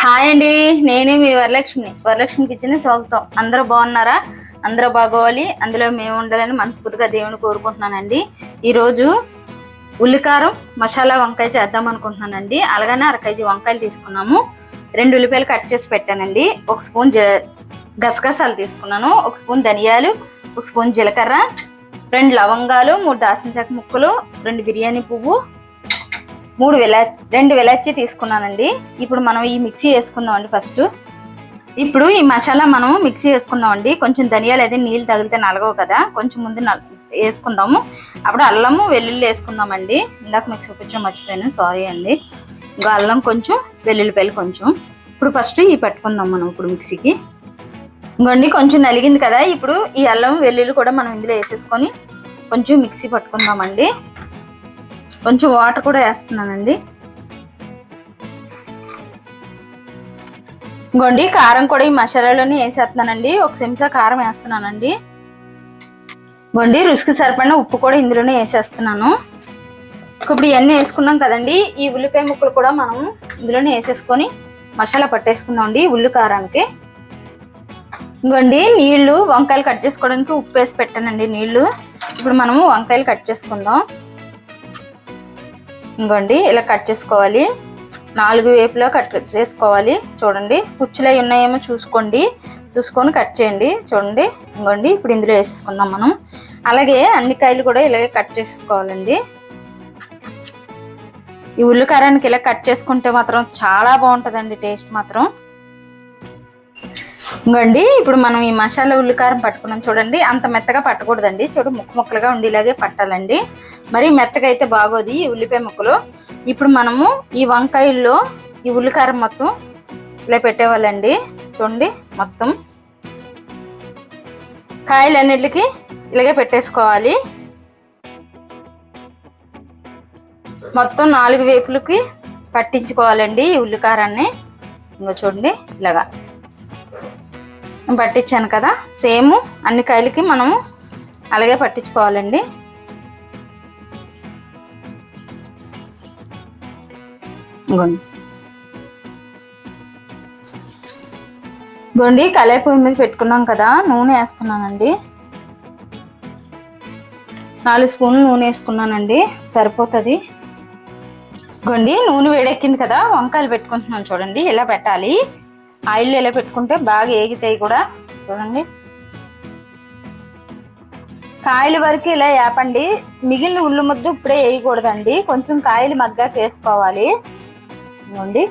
Hi అండి. నేనే మీ Varalakshmi. Varalakshmi kitchen స్వాగతం. అందరూ బాగున్నారా? అందరూ బాగోవాలి. అందులో మేము ఉండాలని మనస్ఫూర్తిగా దేవుని కోరుకుంటున్నానండి. ఈరోజు ఉల్లికారం మసాలా వంకాయ చేద్దాం అనుకుంటున్నానండి. అలాగనే అర కేజీ వంకాయలు తీసుకున్నాము. రెండు ఉల్లిపాయలు కట్ చేసి పెట్టానండి. ఒక స్పూన్ జ- గసగసాలు తీసుకున్నాను. ఒక స్పూన్ ధనియాలు ఒక స్పూన్ జీలకర్ర రెండు లవంగాలు మూడు దాసిన చెక్క ముక్కలు రెండు బిర్యానీ పువ్వు మూడు వెలా రెండు వెలాచి తీసుకున్నానండి. ఇప్పుడు మనం ఈ మిక్సీ వేసుకుందాం అండి ఫస్ట్. ఇప్పుడు ఈ మసాలా మనం మిక్సీ వేసుకుందాం అండి కొంచెం ధనియాలు అయితే నీళ్ళు తగిలితే నలగవు కదా కొంచెం ముందు వేసుకుందాము. అప్పుడు అల్లము వెల్లుల్లి వేసుకుందామండి. ఇందాక మీకు చూపించడం మర్చిపోయాను సారీ అండి. ఇంకా అల్లం కొంచెం వెల్లుల్లిపాయలు కొంచెం. ఇప్పుడు ఫస్ట్ ఈ పెట్టుకుందాం మనం ఇప్పుడు మిక్సీకి. ఇంకోండి కొంచెం నలిగింది కదా ఇప్పుడు ఈ అల్లం వెల్లుల్లి కూడా మనం ఇందులో వేసేసుకొని కొంచెం మిక్సీ పట్టుకుందామండి. కొంచెం వాటర్ కూడా వేస్తున్నానండి. ఇంకోండి కారం కూడా ఈ మసాలాలోనే వేసేస్తున్నానండి. ఒక చెంచా కారం వేస్తున్నానండి. ఇంకోండి రుచికి సరిపడిన ఉప్పు కూడా ఇందులోనే వేసేస్తున్నాను. ఇప్పుడు ఇవన్నీ వేసుకున్నాం కదండి. ఈ ఉల్లిపాయ ముక్కలు కూడా మనం ఇందులోనే వేసేసుకొని మసాలా పట్టేసుకుందామండి ఉల్లి కారానికి. ఇంకోండి నీళ్ళు వంకాయలు కట్ చేసుకోవడానికి ఉప్పు వేసి పెట్టానండి నీళ్ళు ఇప్పుడు మనము వంకాయలు కట్ చేసుకుందాం. ఇంకోండి ఇలా కట్ చేసుకోవాలి. నాలుగు వేపులో కట్ చేసుకోవాలి. చూడండి పుచ్చులు అవి ఉన్నాయేమో చూసుకోండి. చూసుకొని కట్ చేయండి. చూడండి ఇంకోండి ఇప్పుడు ఇందులో వేసేసుకుందాం మనం. అలాగే అన్ని కాయలు కూడా ఇలాగే కట్ చేసుకోవాలండి. ఈ ఉల్లికారానికి ఇలా కట్ చేసుకుంటే మాత్రం చాలా బాగుంటుందండి టేస్ట్ మాత్రం. ఇంకోండి ఇప్పుడు మనం ఈ మసాలా ఉల్లికారం పట్టుకున్నాం చూడండి. అంత మెత్తగా పట్టకూడదండి. చూడు ముక్క ముక్కలుగా ఉండేలాగే పట్టాలండి. మరి మెత్తగా అయితే బాగోదు ఈ ఉల్లిపాయ ముక్కలు. ఇప్పుడు మనము ఈ వంకాయల్లో ఈ ఉల్లికారం మొత్తం ఇలా పెట్టేవాళ్ళండి. చూడండి మొత్తం. కాయలు అన్నిటికి ఇలాగే పెట్టేసుకోవాలి. మొత్తం నాలుగు వేపులకి పట్టించుకోవాలండి ఈ ఉల్లికారాన్ని. ఇంకా చూడండి ఇలాగా. పట్టించాను కదా. సేమ్ అన్ని కాయలకి మనము అలాగే పట్టించుకోవాలండి. ఇదిగోండి. కళాయి పొయ్యి మీద పెట్టుకున్నాం కదా నూనె వేస్తున్నానండి. నాలుగు స్పూన్లు నూనె వేసుకున్నానండి సరిపోతుంది. ఇదిగోండి నూనె వేడెక్కింది కదా వంకాయలు పెట్టుకుంటున్నాను చూడండి ఇలా పెట్టాలి? ఆయిల్ ఇలా పెట్టుకుంటే బాగా ఏగితాయి కూడా. చూడండి. కాయలు వరకు ఇలా వేపండి మిగిలిన ఉల్లి ముద్దు ఇప్పుడే వేయకూడదండి. కొంచెం కాయలు మగ్గాక వేసుకోవాలి ఇవ్వండి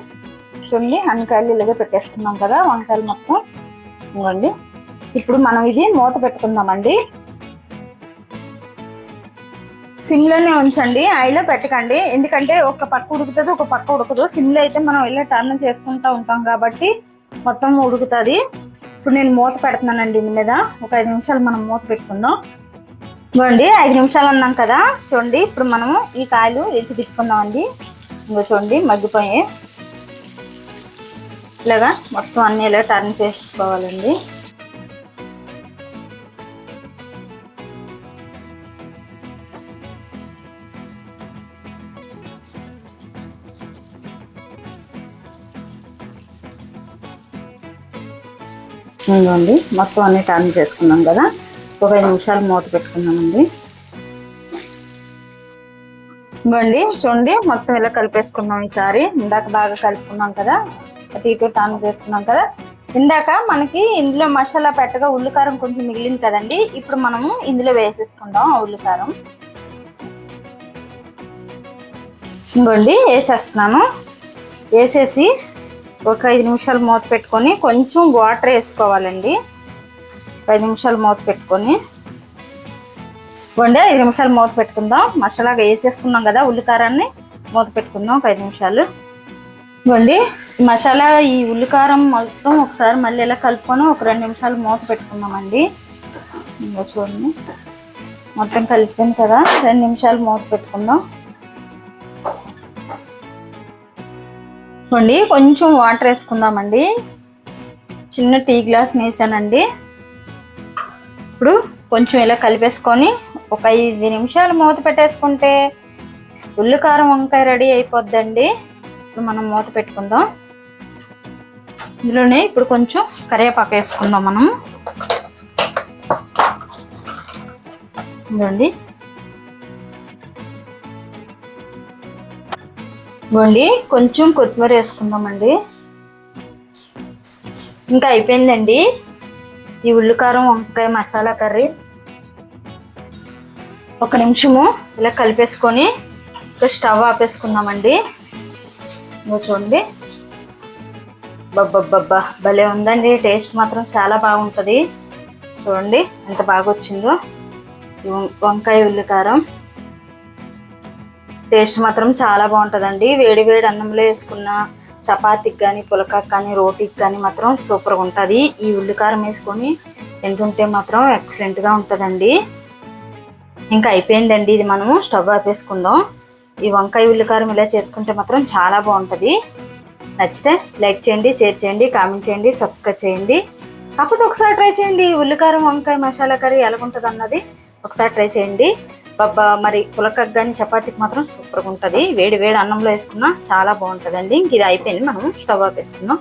చూడండి అన్ని కాయలు ఇలాగే పెట్టేసుకున్నాం కదా వంకాయలు మొత్తం. ఇవ్వండి ఇప్పుడు మనం ఇది మూత పెట్టుకుందామండి. సిమ్లోనే ఉంచండి. ఆయిల్లో పెట్టకండి. ఎందుకంటే ఒక పక్క ఉడుకుతుంది ఒక పక్క ఉడకదు. సిమ్లో అయితే మనం ఇలా టర్న్ చేసుకుంటూ ఉంటాం కాబట్టి మొత్తం ఉడుకుతుంది. ఇప్పుడు నేను మూత పెడుతున్నానండి దీని మీద. ఒక ఐదు నిమిషాలు మనం మూత పెట్టుకుందాం. చూడండి ఐదు నిమిషాలు అన్నాం కదా. చూడండి ఇప్పుడు మనము ఈ కాయలు ఎత్తి తిప్పుకుందాం అండి ఇంకో చూడండి మగ్గిపోయి ఇలాగా మొత్తం అన్ని ఇలా టర్న్ చేసుకోవాలండి. ఇదిగోండి మొత్తం అన్ని టర్న్ చేసుకున్నాం కదా. ఒక ఐదు నిమిషాలు మూత పెట్టుకున్నామండి ఇవ్వండి చూడండి మొత్తం ఇలా కలిపేసుకున్నాం ఈసారి. ఇందాక బాగా కలుపుకున్నాం కదా. అటు ఇటు టర్న్ చేసుకున్నాం కదా. ఇందాక మనకి ఇందులో మసాలా పెట్టగా ఉల్లికారం కొంచెం మిగిలింది కదండి. ఇప్పుడు మనము ఇందులో వేసేసుకుందాం ఆ ఉల్లికారం. ఇంకోండి వేసేస్తున్నాను. వేసేసి ఒక ఐదు నిమిషాలు మూత పెట్టుకొని కొంచెం వాటర్ వేసుకోవాలండి. ఐదు నిమిషాలు మూత పెట్టుకొని. వండి ఐదు నిమిషాలు మూత పెట్టుకుందాం. మసాలాగా వేసేసుకున్నాం కదా ఉల్లికారాన్ని. మూత పెట్టుకుందాం ఒక ఐదు నిమిషాలు. ఇవ్వండి మసాలా ఈ ఉల్లికారం మొత్తం ఒకసారి మళ్ళీ ఇలా కలుపుకొని ఒక రెండు నిమిషాలు మూత పెట్టుకుందామండి. ఇంకా చూడండి మొత్తం కలిపింది కదా. రెండు నిమిషాలు మూత పెట్టుకుందాం. ఇవ్వండి కొంచెం వాటర్ వేసుకుందామండి. చిన్న టీ గ్లాస్ వేసానండి ఇప్పుడు కొంచెం ఇలా కలిపేసుకొని ఒక ఐదు నిమిషాలు మూత పెట్టేసుకుంటే ఉల్లికారం వంకాయ రెడీ అయిపోద్దండి. ఇప్పుడు మనం మూత పెట్టుకుందాం. ఇందులోనే ఇప్పుడు కొంచెం కరివేపాకు వేసుకుందాం మనం. ఇదిగోండి. ఇవ్వండి కొంచెం కొత్తిమీర వేసుకుందామండి. ఇంకా అయిపోయిందండి. ఈ ఉల్లికారం వంకాయ మసాలా కర్రీ. ఒక నిమిషము ఇలా కలిపేసుకొని స్టవ్ ఆపేసుకుందామండి. ఇంకా చూడండి. బబ్బబ్బబ్బా భలే ఉందండి. టేస్ట్ మాత్రం చాలా బాగుంటుంది. చూడండి ఎంత బాగా వచ్చిందో వం- వంకాయ ఉల్లికారం. టేస్ట్ మాత్రం చాలా బాగుంటుందండి. వేడి వేడి అన్నంలో వేసుకున్న చపాతీకి కానీ పులకకి కానీ రోటీకి కానీ మాత్రం సూపర్గా ఉంటుంది. ఈ ఉల్లికారం వేసుకొని తింటుంటే మాత్రం ఎక్సలెంట్గా ఉంటుందండి. ఇంకా అయిపోయిందండి ఇది మనము స్టవ్ ఆపేసుకుందాం. ఈ వంకాయ ఉల్లికారం ఇలా చేసుకుంటే మాత్రం చాలా బాగుంటుంది. నచ్చితే లైక్ చేయండి షేర్ చేయండి కామెంట్ చేయండి సబ్స్క్రైబ్ చేయండి. కాకపోతే ఒకసారి ట్రై చేయండి. ఉల్లికారం వంకాయ మసాలా కర్రీ ఎలాగుంటుంది అన్నది ఒకసారి ట్రై చేయండి. బాబా మరి పులకకు కానీ చపాతీకి మాత్రం సూపర్గా ఉంటుంది. వేడి వేడి అన్నంలో వేసుకున్నా చాలా బాగుంటుందండి. ఇంక ఇది అయిపోయింది. మనం స్టవ్ ఆపేసుకుందాం